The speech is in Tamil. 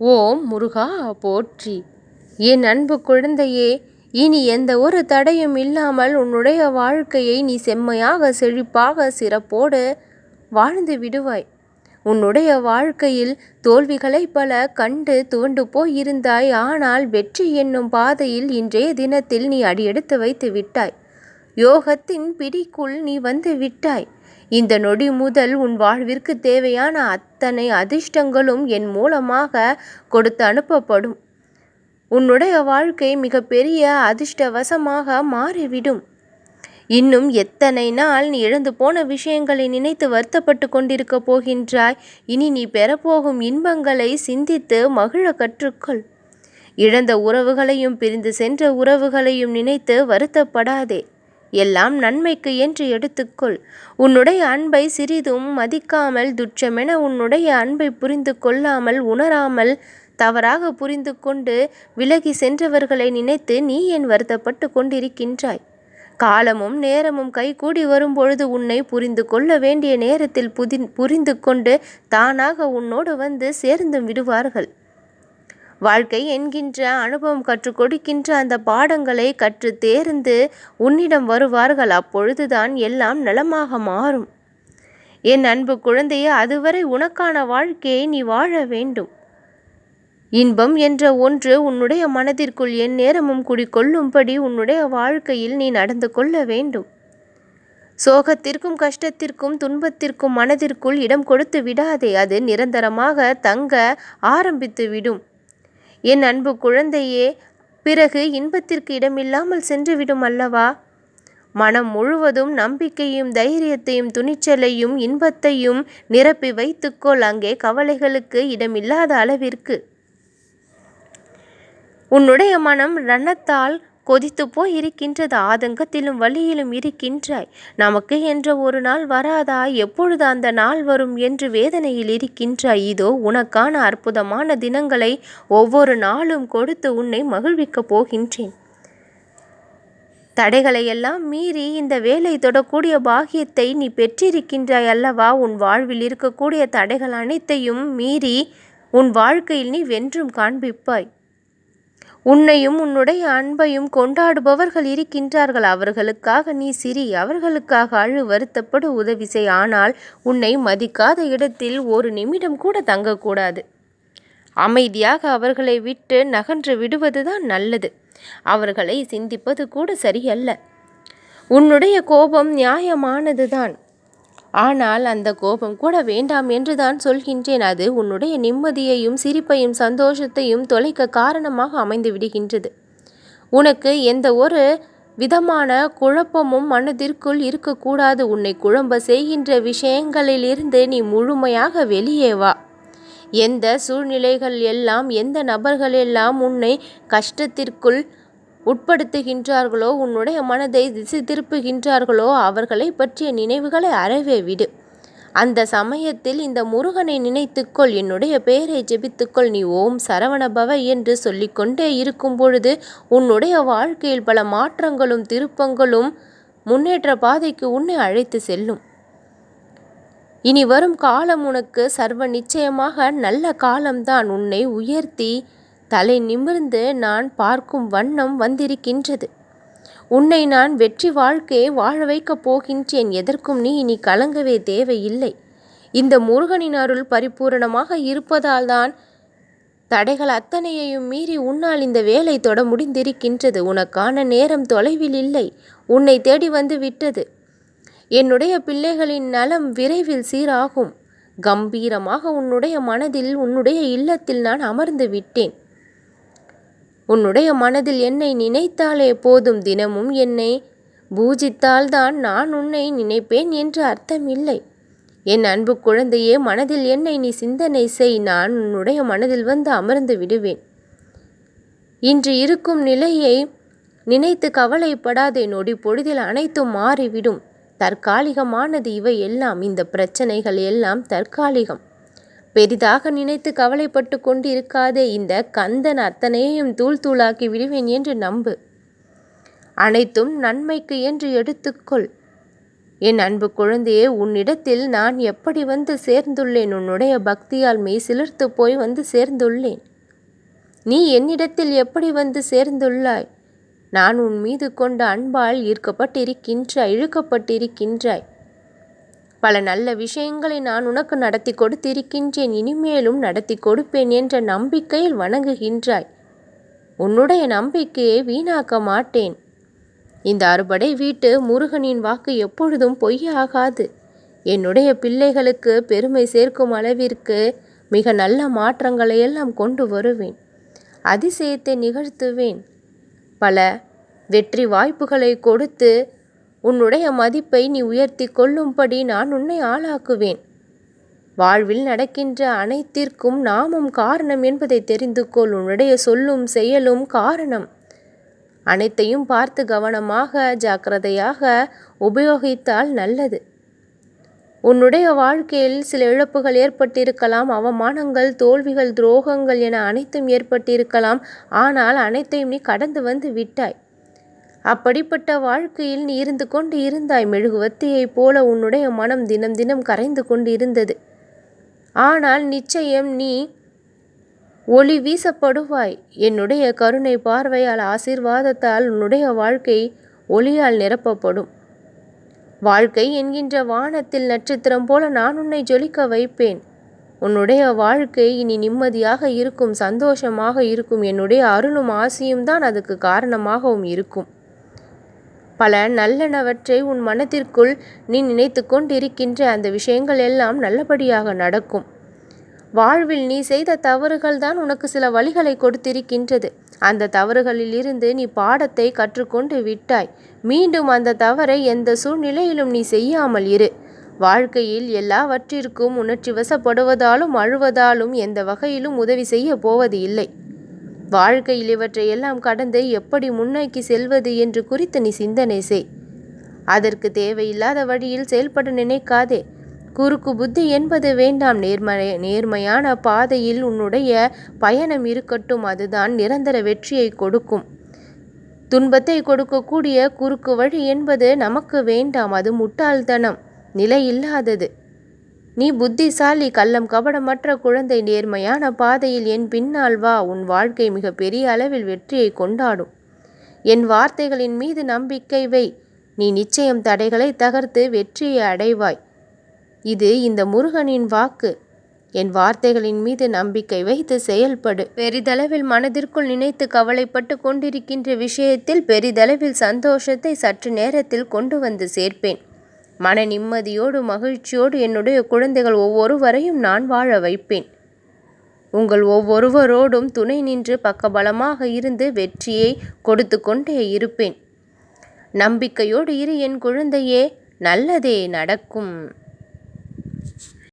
ஓம் முருகா போற்றி. என் அன்பு குழந்தையே இனி எந்த ஒரு தடையும் இல்லாமல் உன்னுடைய வாழ்க்கையை நீ செம்மையாக செழிப்பாக சிறப்போடு வாழ்ந்து விடுவாய். உன்னுடைய வாழ்க்கையில் தோல்விகளை பல கண்டு துவண்டு போயிருந்தாய் ஆனால் வெற்றி என்னும் பாதையில் இன்றைய தினத்தில் நீ அடியெடுத்து வைத்து விட்டாய். யோகத்தின் பிடிக்குள் நீ வந்து விட்டாய். இந்த நொடி முதல் உன் வாழ்விற்கு தேவையான அத்தனை அதிர்ஷ்டங்களும் என் மூலமாக கொடுத்து அனுப்பப்படும். உன்னுடைய வாழ்க்கை மிகப்பெரிய அதிர்ஷ்டவசமாக மாறிவிடும். இன்னும் எத்தனை நாள் நீ இழந்து போன விஷயங்களை நினைத்து வருத்தப்பட்டு கொண்டிருக்க போகின்றாய். இனி நீ பெறப்போகும் இன்பங்களை சிந்தித்து மகிழ கற்றுக்கொள். இழந்த உறவுகளையும் பிரிந்து சென்ற உறவுகளையும் நினைத்து வருத்தப்படாதே. எல்லாம் நன்மைக்கு என்று எடுத்துக்கொள். உன்னுடைய அன்பை சிறிதும் மதிக்காமல் துச்சமென உன்னுடைய அன்பை புரிந்து கொள்ளாமல் உணராமல் தவறாக புரிந்து கொண்டு விலகி சென்றவர்களை நினைத்து நீ ஏன் வருத்தப்பட்டு கொண்டிருக்கின்றாய்? காலமும் நேரமும் கைகூடி வரும்பொழுது உன்னை புரிந்து கொள்ள வேண்டிய நேரத்தில் புதி புரிந்து கொண்டு தானாக உன்னோடு வந்து சேர்ந்தும் விடுவார்கள். வாழ்க்கை என்கின்ற அனுபவம் கற்றுக் கொடுக்கின்ற அந்த பாடங்களை கற்று தேர்ந்து உன்னிடம் வருவார்கள் அப்பொழுதுதான் எல்லாம் நலமாக மாறும். என் அன்பு குழந்தையே அதுவரை உனக்கான வாழ்க்கையை நீ வாழ வேண்டும். இன்பம் என்ற ஒன்று உன்னுடைய மனதிற்குள் என் நேரமும் குடிக்கொள்ளும்படி உன்னுடைய வாழ்க்கையில் நீ நடந்து கொள்ள வேண்டும். சோகத்திற்கும் கஷ்டத்திற்கும் துன்பத்திற்கும் மனதிற்குள் இடம் கொடுத்து விடாதே அது நிரந்தரமாக தங்க ஆரம்பித்து விடும். என் அன்பு குழந்தையே பிறகு இன்பத்திற்கு இடமில்லாமல் சென்றுவிடும் அல்லவா? மனம் முழுவதும் நம்பிக்கையும் தைரியத்தையும் துணிச்சலையும் இன்பத்தையும் நிரப்பி வைத்துக்கொள். அங்கே கவலைகளுக்கு இடமில்லாத அளவிற்கு. உன்னுடைய மனம் ரணத்தால் கொதித்து போய் இருக்கின்றது. ஆதங்கத்திலும் வழியிலும் இருக்கின்றாய். நமக்கு என்ற ஒரு நாள் வராதா? எப்பொழுது அந்த நாள் வரும் என்று வேதனையில் இருக்கின்றாய். இதோ உனக்கான அற்புதமான தினங்களை ஒவ்வொரு நாளும் கொடுத்து உன்னை மகிழ்விக்கப் போகின்றேன். தடைகளை எல்லாம் மீறி இந்த வேலை தொடக்கூடிய பாகியத்தை நீ பெற்றிருக்கின்றாய் அல்லவா? உன் வாழ்வில் இருக்கக்கூடிய தடைகள் அனைத்தையும் மீறி உன் வாழ்க்கையில் நீ வென்றும் காண்பிப்பாய். உன்னையும் உன்னுடைய அன்பையும் கொண்டாடுபவர்கள் இருக்கின்றார்கள். அவர்களுக்காக நீ சிரி அவர்களுக்காக அழு வருத்தப்படு உதவி செய். ஆனால் உன்னை மதிக்காத இடத்தில் ஒரு நிமிடம் கூட தங்கக்கூடாது. அமைதியாக அவர்களை விட்டு நகன்று விடுவதுதான் நல்லது. அவர்களை சிந்திப்பது கூட சரியல்ல. உன்னுடைய கோபம் நியாயமானதுதான். ஆனால் அந்த கோபம் கூட வேண்டாம் என்றுதான் சொல்கின்றேன். அது உன்னுடைய நிம்மதியையும் சிரிப்பையும் சந்தோஷத்தையும் தொலைக்க காரணமாக அமைந்து விடுகின்றது. உனக்கு எந்த ஒரு விதமான குழப்பமும் மனதிற்குள் இருக்கக்கூடாது. உன்னை குழம்ப செய்கின்ற விஷயங்களிலிருந்து நீ முழுமையாக வெளியே வா. எந்த சூழ்நிலைகள் எல்லாம் எந்த நபர்கள் எல்லாம் உன்னை கஷ்டத்திற்குள் உட்படுத்துகின்றார்களோ உன்னுடைய மனதை திசை திருப்புகின்றார்களோ அவர்களை பற்றிய நினைவுகளை அறவே விடு. அந்த சமயத்தில் இந்த முருகனை நினைத்துக்கொள் என்னுடைய பெயரை ஜெபித்துக்கொள். நீ ஓம் சரவணபவ என்று சொல்லிக்கொண்டே இருக்கும் பொழுது உன்னுடைய வாழ்க்கையில் பல மாற்றங்களும் திருப்பங்களும் முன்னேற்ற பாதைக்கு உன்னை அழைத்து செல்லும். இனி வரும் காலம் உனக்கு சர்வ நிச்சயமாக நல்ல காலம்தான். உன்னை உயர்த்தி தலை நிமிர்ந்து நான் பார்க்கும் வண்ணம் வந்திருக்கின்றது. உன்னை நான் வெற்றி வாழ்க்கையை வாழ வைக்கப் போகின்றேன். எதற்கும் நீ இனி கலங்கவே தேவையில்லை. இந்த முருகனின் அருள் பரிபூரணமாக இருப்பதால் தான் தடைகள் அத்தனையையும் மீறி உன்னால் இந்த வேலை தொட முடிந்திருக்கின்றது. உனக்கான நேரம் தொலைவில் இல்லை. உன்னை தேடி வந்து விட்டது. என்னுடைய பிள்ளைகளின் நலம் விரைவில் சீராகும். கம்பீரமாக உன்னுடைய மனதில் உன்னுடைய இல்லத்தில் நான் அமர்ந்து விட்டேன். உன்னுடைய மனதில் என்னை நினைத்தாலே போதும் தினமும் என்னை. பூஜித்தால்தான் நான் உன்னை நினைப்பேன் என்று அர்த்தம் இல்லை என் அன்பு குழந்தையே மனதில் என்னை நீ சிந்தனை செய் நான் உன்னுடைய மனதில் வந்து அமர்ந்து விடுவேன். இன்று இருக்கும் நிலையை நினைத்து கவலைப்படாதே நொடி பொழுதில் அனைத்தும் மாறிவிடும். தற்காலிகமானது இவை எல்லாம் இந்த பிரச்சனைகள் எல்லாம் தற்காலிகம். பெரிதாக நினைத்து கவலைப்பட்டு கொண்டு இருக்காதே இந்த கந்தன் அத்தனையையும் தூள் தூளாக்கி விடுவேன் என்று நம்பு. அனைத்தும் நன்மைக்கு என்று எடுத்துக்கொள். என் அன்பு குழந்தையே உன்னிடத்தில் நான் எப்படி வந்து சேர்ந்துள்ளேன்? உன்னுடைய பக்தியால் மெய் சிலிர்த்து போய் வந்து சேர்ந்துள்ளேன். நீ என்னிடத்தில் எப்படி வந்து சேர்ந்துள்ளாய்? நான் உன் மீது கொண்ட அன்பால் ஈர்க்கப்பட்டிருக்கின்றாய் இழுக்கப்பட்டிருக்கின்றாய். பல நல்ல விஷயங்களை நான் உனக்கு நடத்தி கொடுத்திருக்கின்றேன் இனிமேலும் நடத்தி கொடுப்பேன் என்ற நம்பிக்கையில் வணங்குகின்றாய். உன்னுடைய நம்பிக்கையை வீணாக்க மாட்டேன். இந்த அறுபடை வீட்டு முருகனின் வாக்கு எப்பொழுதும் பொய்யாகாது. என்னுடைய பிள்ளைகளுக்கு பெருமை சேர்க்கும் அளவிற்கு மிக நல்ல மாற்றங்களை எல்லாம் கொண்டு வருவேன். அதிசயத்தை நிகழ்த்துவேன். பல வெற்றி வாய்ப்புகளை கொடுத்து உன்னுடைய மதிப்பை நீ உயர்த்தி கொள்ளும்படி நான் உன்னை ஆளாக்குவேன். வாழ்வில் நடக்கின்ற அனைத்திற்கும் நாமும் காரணம் என்பதை தெரிந்து கொள். உன்னுடைய சொல்லும் செயலும் காரணம். அனைத்தையும் பார்த்து கவனமாக ஜாக்கிரதையாக உபயோகித்தால் நல்லது. உன்னுடைய வாழ்க்கையில் சில இழப்புகள் ஏற்பட்டிருக்கலாம் அவமானங்கள் தோல்விகள் துரோகங்கள் என அனைத்தும் ஏற்பட்டிருக்கலாம். ஆனால் அனைத்தையும் நீ கடந்து வந்து விட்டாய். அப்படிப்பட்ட வாழ்க்கையில் நீ இருந்து கொண்டு இருந்தாய் மெழுகுவத்தியைப் போல உன்னுடைய மனம் தினம் தினம் கரைந்து கொண்டு இருந்தது ஆனால் நிச்சயம் நீ ஒளி வீசப்படுவாய். என்னுடைய கருணை பார்வையால் ஆசீர்வாதத்தால் உன்னுடைய வாழ்க்கை ஒளியால் நிரப்பப்படும். வாழ்க்கை என்கின்ற வானத்தில் நட்சத்திரம் போல நான் உன்னை ஜொலிக்க வைப்பேன். உன்னுடைய வாழ்க்கை இனி நிம்மதியாக இருக்கும் சந்தோஷமாக இருக்கும். என்னுடைய அருளும் ஆசியும் தான் அதுக்கு காரணமாகவும் இருக்கும். பல நல்லனவற்றை உன் மனத்திற்குள் நீ நினைத்து கொண்டிருக்கின்ற அந்த விஷயங்கள் எல்லாம் நல்லபடியாக நடக்கும். வாழ்வில் நீ செய்த தவறுகள் தான் உனக்கு சில வழிகளை கொடுத்திருக்கின்றது. அந்த தவறுகளில் இருந்து நீ பாடத்தை கற்றுக்கொண்டு விட்டாய். மீண்டும் அந்த தவறை எந்த சூழ்நிலையிலும் நீ செய்யாமல் இரு. வாழ்க்கையில் எல்லாவற்றிற்கும் உணர்ச்சி வசப்படுவதாலும் அழுவதாலும் எந்த வகையிலும் உதவி செய்ய போவது இல்லை வாழ்க்கையில் இவற்றை எல்லாம் கடந்து எப்படி முன்னோக்கி செல்வது என்று குறித்து நீ சிந்தனை செய். அதற்கு தேவையில்லாத வழியில் செயல்பட நினைக்காதே. குறுக்கு புத்தி என்பது வேண்டாம். நேர்மறை நேர்மையான பாதையில் உன்னுடைய பயணம் இருக்கட்டும். அதுதான் நிரந்தர வெற்றியை கொடுக்கும். துன்பத்தை கொடுக்கக்கூடிய குறுக்கு வழி என்பது நமக்கு வேண்டாம். அது முட்டாள்தனம். நிலை இல்லாதது. நீ புத்திசாலி கள்ளம் கபடமற்ற குழந்தை நேர்மையான பாதையில் என் பின்னால் வா. உன் வாழ்க்கை மிக பெரிய அளவில் வெற்றியை கொண்டாடும். என் வார்த்தைகளின் மீது நம்பிக்கை வை. நீ நிச்சயம் தடைகளை தகர்த்து வெற்றியை அடைவாய். இது இந்த முருகனின் வாக்கு. என் வார்த்தைகளின் மீது நம்பிக்கை வைத்து செயல்படு. பெரிதளவில் மனதிற்குள் நினைத்து கவலைப்பட்டு கொண்டிருக்கின்ற விஷயத்தில் பெரிதளவில் சந்தோஷத்தை சற்று நேரத்தில் கொண்டு வந்து சேர்ப்பேன். மன நிம்மதியோடு மகிழ்ச்சியோடு என்னுடைய குழந்தைகள் ஒவ்வொருவரையும் நான் வாழ வைப்பேன். உங்கள் ஒவ்வொருவரோடும் துணை நின்று பக்கபலமாக இருந்து வெற்றியை கொடுத்து கொண்டே இருப்பேன். நம்பிக்கையோடு இரு என் குழந்தையே நல்லதே நடக்கும்.